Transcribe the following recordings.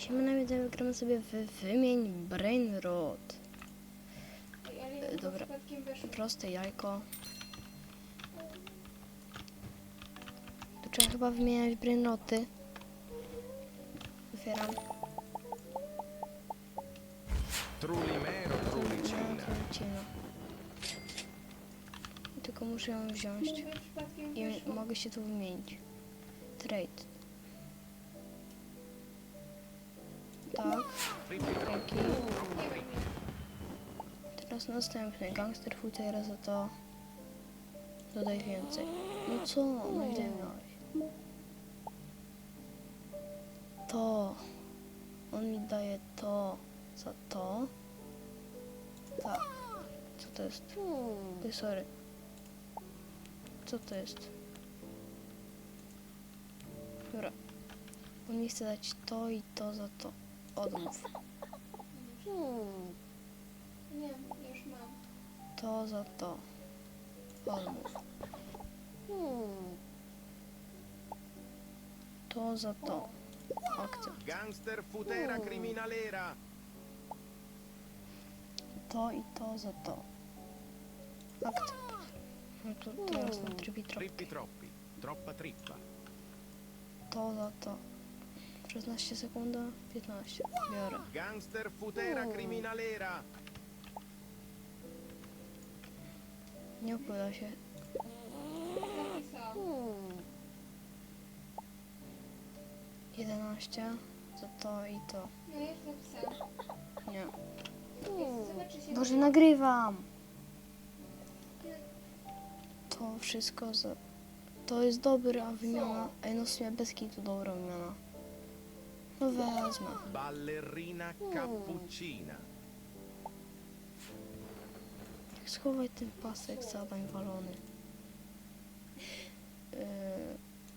Siema na wiedzę, wygramy sobie w wymień Brainrot. Ej, ale E, dobra. Proste jajko. Tu trzeba chyba wymieniać Brainroty. Otwieram. Trulimero, trulicina. Tylko muszę ją wziąć. I mogę się tu wymienić. Trade. Następny. Gangster Food teraz za to. Dodaj więcej. No co? No ile miałeś? To. On mi daje to za to. Tak. Co to jest? Ty, sorry. Co to jest? Dobra. On mi chce dać to i to za to. Odmów. Nie, już mam. To za to. Odmów. To za to. Akcept. Gangster futera criminalera. To i to za to. Akcept. No to teraz na trybie trop. Trippi troppi. Troppa trippa. To za to. 16 sekunda, 15. Biorę. Gangster futera criminalera. Nie opływa się. 11 za to i to. No już napisałam. Nie. Boże, nagrywam! To wszystko za... To jest dobra wymiana. Ej, no sumie bez kitu dobra wymiana. No wezmę. Ballerina cappuccina. Schowaj ten pasek zadań walony. Yy,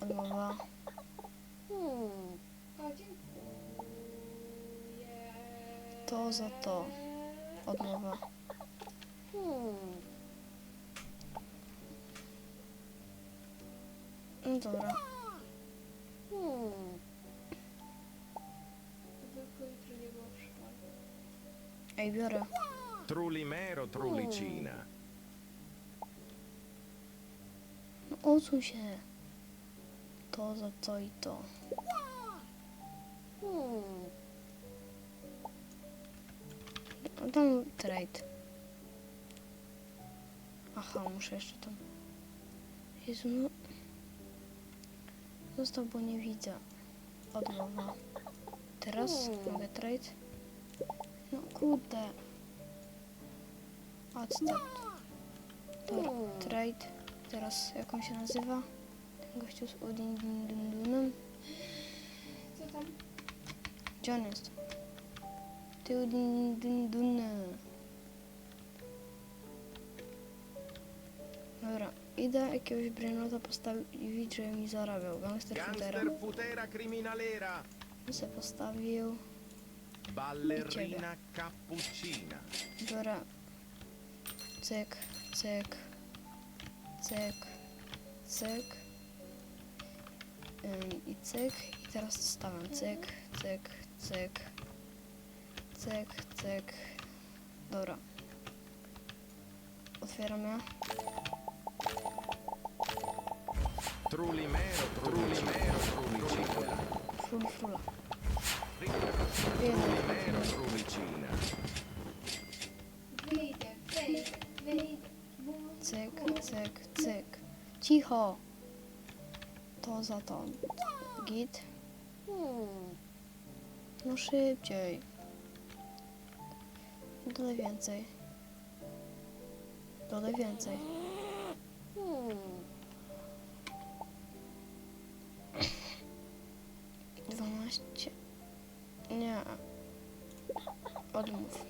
odmowa. O, dziękuję. To za to. Odmowa. No dobra. Szkole. Ej, biorę. Trulimero, trulicina. No odsuń się. To za to i to. No Dam trade. Aha, muszę jeszcze tam. Jezu, no. Został, bo nie widzę. Odmowa. Teraz mogę trade? No kurde. Accept. Dobra, trade. Teraz jak on się nazywa? Ten gościu z Udindunem. Co tam? Gdzie on jest? Ty Udindundune. Dobra, idę jakiegoś brainrota postawić, żeby mi zarabiał. Gangster Footera. Gangster futera criminalera. Se postawił. Ballerina cappuccina. Biorę. Cyk, cyk, cyk, cyk. I cyk. I teraz stawiam cyk, cyk, cyk, cyk, cyk. Dobra. Otwieram je. Trulimero, trulimero, trulicina. Ful, fula. Trulimero, trulicina. Wyjdę, wyjdę, wyjdę. Cyk, cyk, cyk. Cicho. To za to. Git. No szybciej. Dodaj więcej. Dodaj więcej. Dwanaście. Nie. Odmów.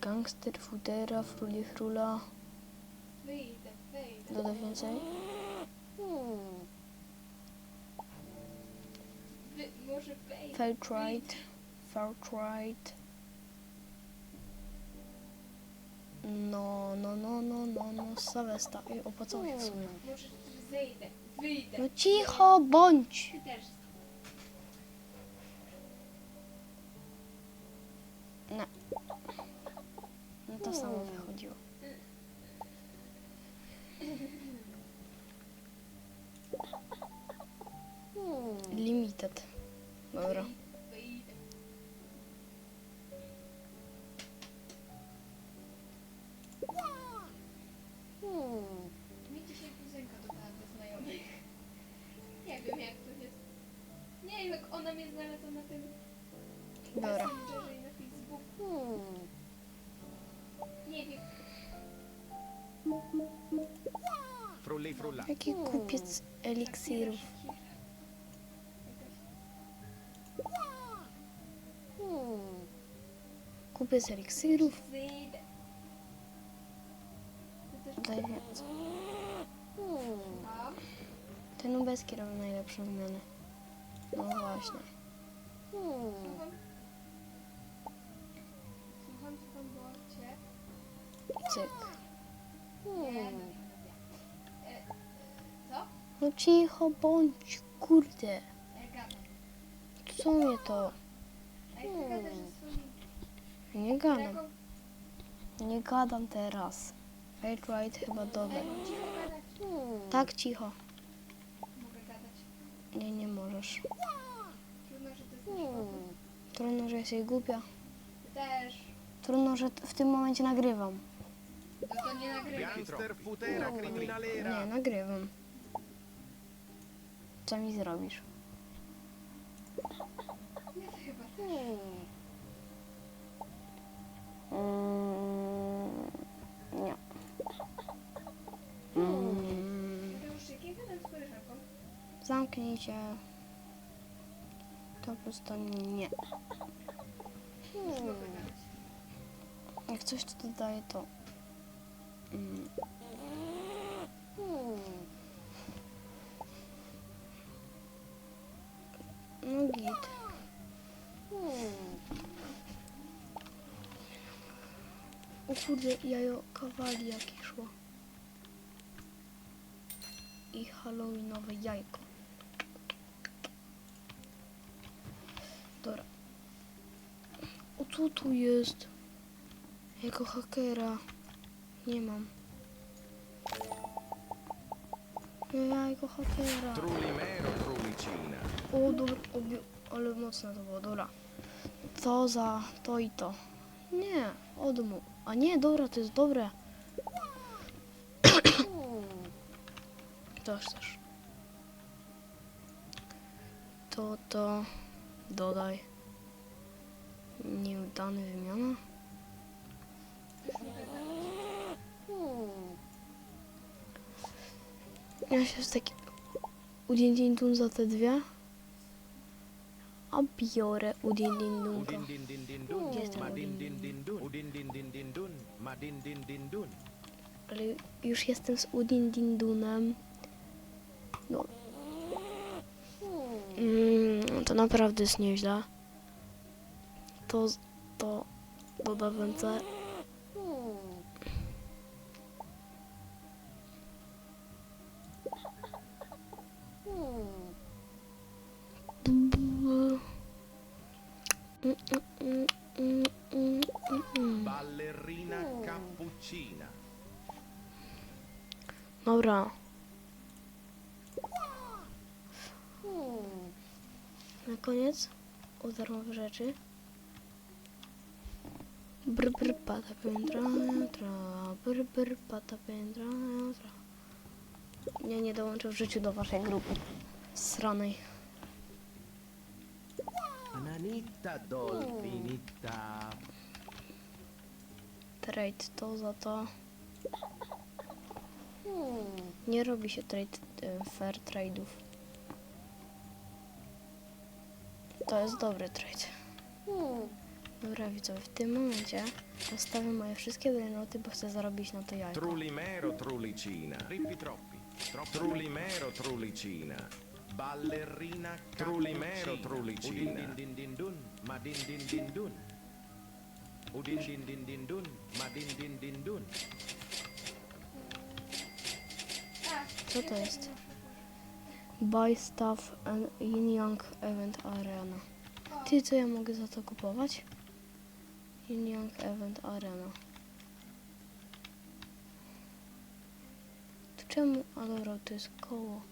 Gangster, Futera, Fruli, Frula. Wyjdę, wyjdę. Dodaj więcej. Wy, może wejdę. No, no, no, no, no, no, Savesta. Ej, opłacało się w sumie. Może wyjdę, Wyjdę. No cicho bądź. Ty też. Ona mnie znalazła na tym Dobra. Messengerze i na Facebooku. Nie wiem. Frulli frulla. Jaki kupiec eliksirów. Kupiec eliksirów. Też Daj więcej. A? Te nubeski robią najlepsze wymiany. No właśnie. Cyk. No cicho bądź, kurde. Co mnie to? Nie gadam. Nie gadam teraz. Right, chyba dobre. Tak cicho. Nie, nie możesz. Trudno, że ty znasz powód. Trudno, że jesteś głupia. Ty też. Trudno, że w tym momencie nagrywam. No to nie nagrywaj. Gangster futera Nie, criminalera. nagrywam. Co mi zrobisz? Nie, to chyba też. Mm, nie. Mm, Mateusz, jak ja gadam z koleżanką, zamknij się. To po prostu nie. gadać. Jak coś tu dodaję, to... Mm. No git. O kurde, jajo kawali jakie szło. I halloweenowe jajko. Dobra. O co tu jest? Jako hakera. Nie mam. Ja jako hakera. O, dobra, obie, ale mocne to było, dobra. To za to i to. Nie, odmu. A nie, dobra, to jest dobre. Też też. To, to, dodaj. Nieudany wymiana. Ja się z taki Udin Din Dun za te dwie. A biorę dun. Gdzie jest ten. Ale już jestem z Udin Din Dunem. No. Mm, to naprawdę jest nieźle. To, to doda więcej. Mm, mm. Ballerina cappuccina. Dobra. Na koniec darmowe rzeczy. Pata pędra, brr brr pata pędra, tra. Nie, dołączę w życiu do waszej grupy. Sranej. Ananita dolfinita. Trade to za to. Nie robi się trade, e, fair trade'ów. To jest dobry trade. Dobra widzowie, w tym momencie zostawiam moje wszystkie drenoty, bo chcę zarobić na to jajko. Trullimero trullicina. Trippi troppi. Trullimero trullicina. Ballerina Trullimero trullicina. Udin din din din dun. Ma din din din dun. Udin din din din dun. Ma din din din dun. Co to jest? Buy stuff and Yin Yang Event Arena. Ty, co ja mogę za to kupować? Yang Event Arena. To czemu? A dobra, to jest koło.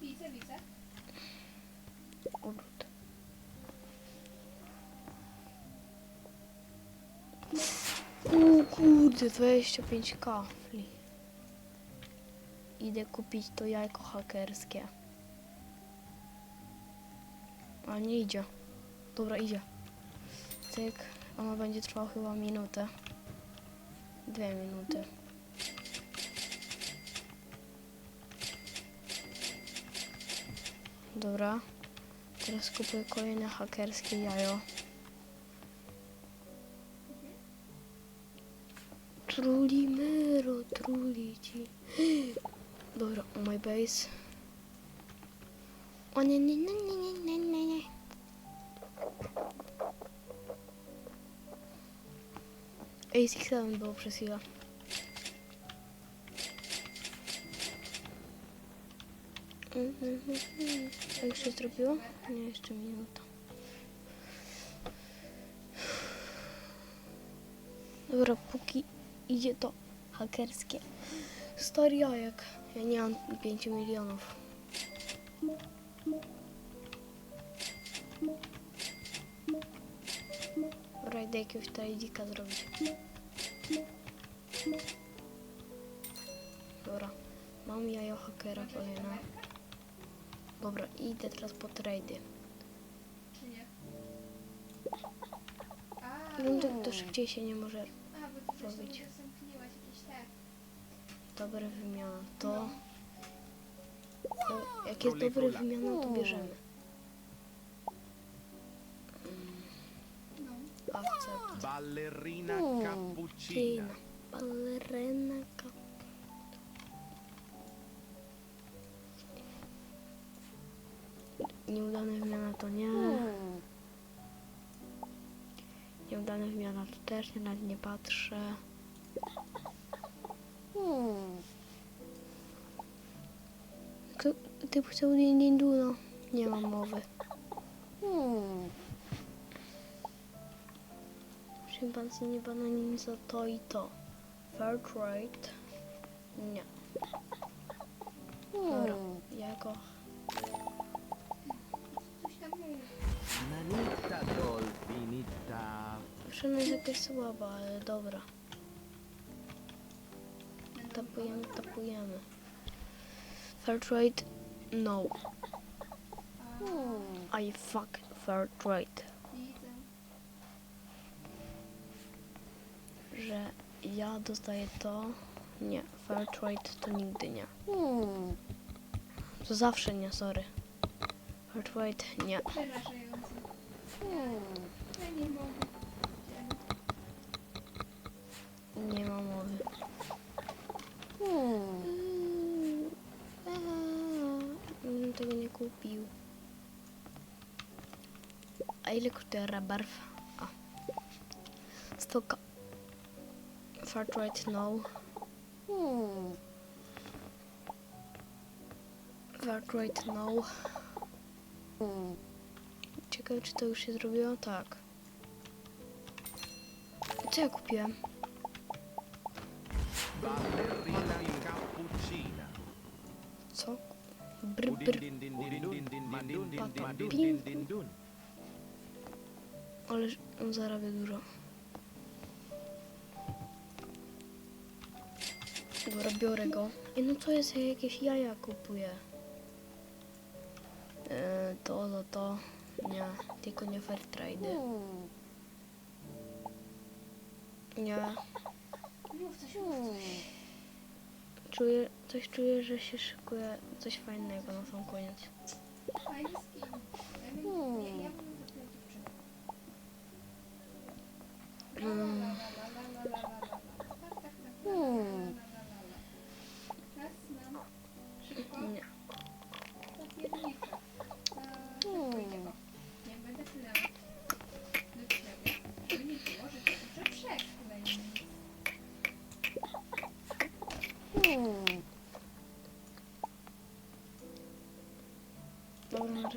widzę, widzę. Odwrót. U kurde, 25 kafli. Idę kupić to jajko hakerskie. A nie idzie. Dobra, idzie. Cyk. Ono będzie trwało chyba minutę. Dwie minuty. Dobra. Teraz kupuję kolejne hakerskie jajo. Trulimero, trulici. Dobra, o my base. O nie, nie, nie, nie, nie, nie, nie, nie. AC7 było przez chwilę. Mhm. A już się zrobiło? Nie, jeszcze minuta. Dobra, póki idzie to hakerskie. Stary jajek. Ja nie mam 5 milionów. Dobra, idę jakiegoś trajdika zrobić. Dobra, mam jajo hakera kolejne. Dobra, idę teraz po trady. Czy nie? A, Wiem, to, szybciej się nie może. robić. te. Dobre wymiana. To. to jak jest dobre wymiana, to bierzemy. Ballerina Tina. cappuccina. Ballerina kap. Nieudana wymiana to nie. Nieudana wymiana to też nie, nawet nie patrzę. Kto, ty chciał Dindinduna? Nie mam mowy. Szympansi nie bananin za to i to. Fair trade. Nie. Dobra. Nanita dolfinita. Maszyna jest jakaś słaba, ale dobra. Tapujemy, tapujemy. Fair trade? No. I fuck fair trade. Widzę. Że ja dostaję to. Nie, fair trade to nigdy nie. To zawsze nie, sorry. Fair trade nie. Nie mogę. Nie ma mowy. Bym tego nie kupił. A ile kosztuje rabarw? A. Stoka. Far right no. Far right no. Ciekawe czy to już się zrobiło? Tak. Co ja kupiłem? Co? Br, br. Ale on zarabia dużo. Dobra, biorę go. I no co jest, ja jakieś jaja kupuję. E, to, to, to. Nie, tylko nie fair trade. Nie. Czuję, coś czuję, że się szykuje coś fajnego na sam koniec. Fajny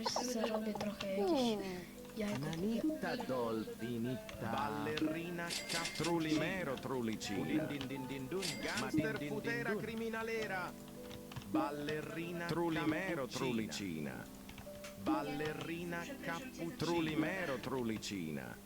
Dobra, na razie zarobię trochę jakieś jajko. kupię. Nanita dolfinita. Ballerina cap Trulimero Trulicina. Din din din dun. Gangster Din, din, futera din, dun. criminalera. Ballerina Trulimero Trulicina. Ballerina capu Trulimero Trulicina.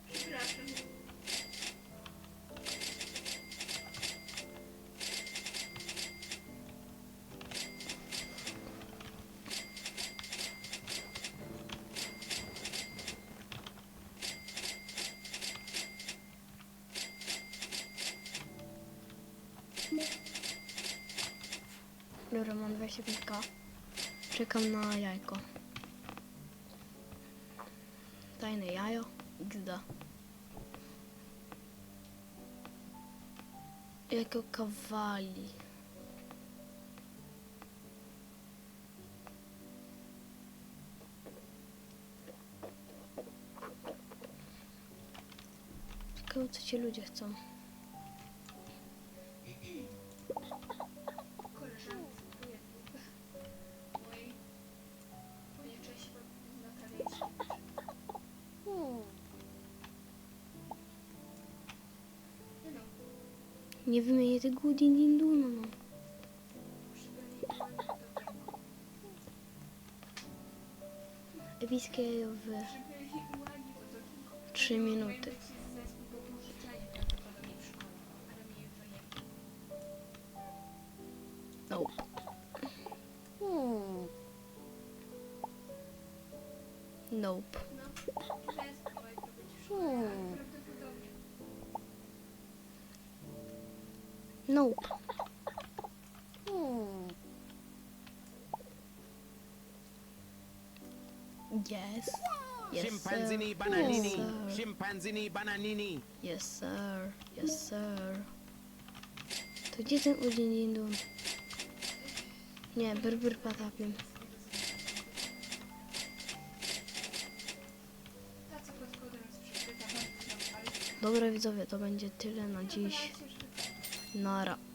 Czekam na jajko. Tajne jajo. XD. Jako kawali. Ciekawe co ci ludzie chcą. Nie wymienię tego din din duna, no. Epickie jajo w Przypomnij uwagi do tego. 3 minuty. Pojawił się Nope. Yes. Yes, Scimpanzini sir. bananini. Yes, sir. Scimpanzini bananini. Yes, sir. Yes, sir. To gdzie ten Udin Din Dun? Nie, Berber Patapim. Dobra widzowie, to będzie tyle na dziś. Wydaje się, że Nara.